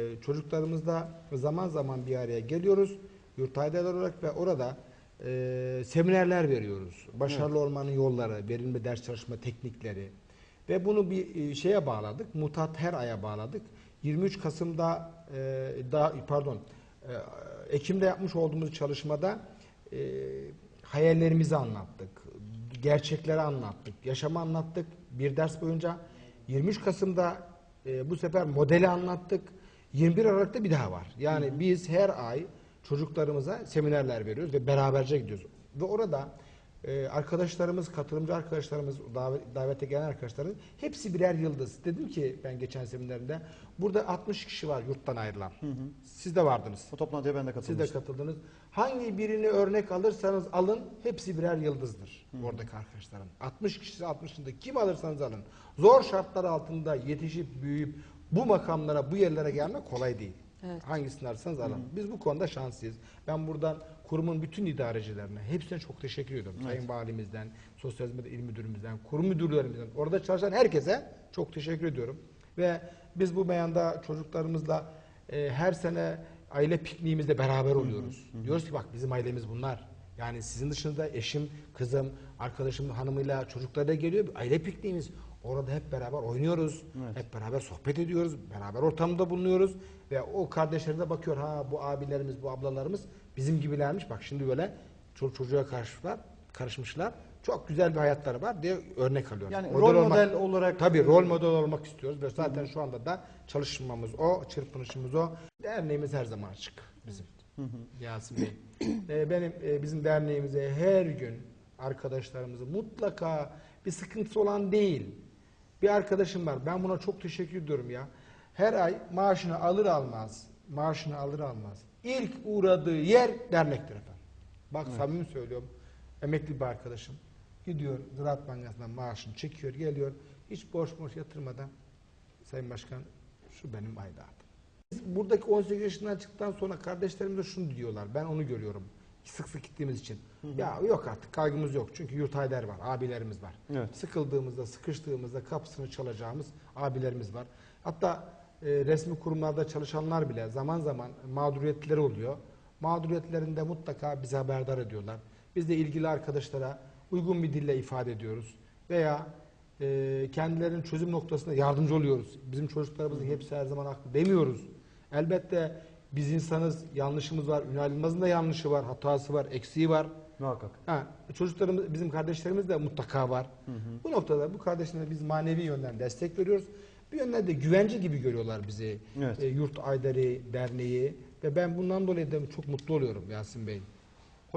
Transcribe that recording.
E, Çocuklarımızla zaman zaman bir araya geliyoruz. Yurttaşlar olarak ve orada e, seminerler veriyoruz. Başarılı olmanın yolları, verimli ders çalışma teknikleri ve bunu bir e, şeye bağladık. Mutat her aya bağladık. 23 Kasım'da e, daha pardon e, Ekim'de yapmış olduğumuz çalışmada e, hayallerimizi anlattık. Gerçekleri anlattık. Yaşamı anlattık. Bir ders boyunca 23 Kasım'da e, bu sefer modeli anlattık. 21 Aralık'ta bir daha var. Yani biz her ay çocuklarımıza seminerler veriyoruz ve beraberce gidiyoruz. Ve orada e, arkadaşlarımız, katılımcı arkadaşlarımız, davet, davete gelen arkadaşlarımız hepsi birer yıldız. Dedim ki ben geçen seminerinde burada 60 kişi var yurttan ayrılan. Siz de vardınız. O toplantıya ben de Siz katılmıştım. de katıldınız. Hangi birini örnek alırsanız alın hepsi birer yıldızdır oradaki arkadaşların. 60 kişi 60'ında kim alırsanız alın. Zor şartlar altında yetişip büyüyüp bu makamlara bu yerlere gelmek kolay değil. Evet. Hangisini alırsanız alın. Biz bu konuda şanslıyız. Ben buradan kurumun bütün idarecilerine hepsine çok teşekkür ediyorum. Sayın Valimizden, Sosyal Hizmet İl Müdürümüzden, kurum müdürlerimizden, orada çalışan herkese çok teşekkür ediyorum. Ve biz bu meyanda çocuklarımızla e, her sene aile pikniğimizde beraber oluyoruz. Diyoruz ki bak bizim ailemiz bunlar. Yani sizin dışında eşim, kızım, arkadaşım, hanımıyla, çocuklarıyla geliyor. Aile pikniğimiz. Orada hep beraber oynuyoruz. Evet. Hep beraber sohbet ediyoruz. Beraber ortamda bulunuyoruz. Ve o kardeşlerine bakıyor. Ha bu abilerimiz, bu ablalarımız bizim gibilermiş. Bak şimdi böyle çoluk çocuğa karışmışlar. karışmışlar. Çok güzel bir hayatları var diye örnek alıyoruz. Yani rol model olarak- Tabii rol model olmak istiyoruz. Ve zaten şu anda da çalışmamız o, çırpınışımız o. Derneğimiz her zaman açık bizim. Yasin Bey. Ee, benim e, bizim derneğimize her gün arkadaşlarımızı mutlaka bir sıkıntısı olan değil. Bir arkadaşım var. Ben buna çok teşekkür ediyorum ya. Her ay maaşını alır almaz, maaşını alır almaz. İlk uğradığı yer dernektir efendim. Bak samimi söylüyorum. Emekli bir arkadaşım. Gidiyor Ziraat Bankası'ndan maaşını çekiyor, geliyor. Hiç borç borç yatırmadan Sayın Başkan şu benim aidatım. Biz buradaki 18 yaşından çıktıktan sonra kardeşlerimiz de şunu diyorlar. Ben onu görüyorum. Sık sık gittiğimiz için. Ya yok artık kaygımız yok. Çünkü yurtaylar var, abilerimiz var. Evet. Sıkıldığımızda, sıkıştığımızda kapısını çalacağımız abilerimiz var. Hatta e, resmi kurumlarda çalışanlar bile zaman zaman mağduriyetleri oluyor. Mağduriyetlerinde mutlaka bize haberdar ediyorlar. Biz de ilgili arkadaşlara uygun bir dille ifade ediyoruz. Veya e, kendilerinin çözüm noktasında yardımcı oluyoruz. Bizim çocuklarımızın hepsi her zaman haklı demiyoruz. Elbette biz insanız, yanlışımız var. Ünal Yılmaz'ın da yanlışı var, hatası var, eksiği var. Muhakkak. Ha, çocuklarımız, bizim kardeşlerimiz de mutlaka var. Bu noktada bu kardeşlerine biz manevi yönden destek veriyoruz. Bir yönden de güvence gibi görüyorlar bizi. Evet. E, Yurt Aydari Derneği ve ben bundan dolayı da çok mutlu oluyorum Yasin Bey.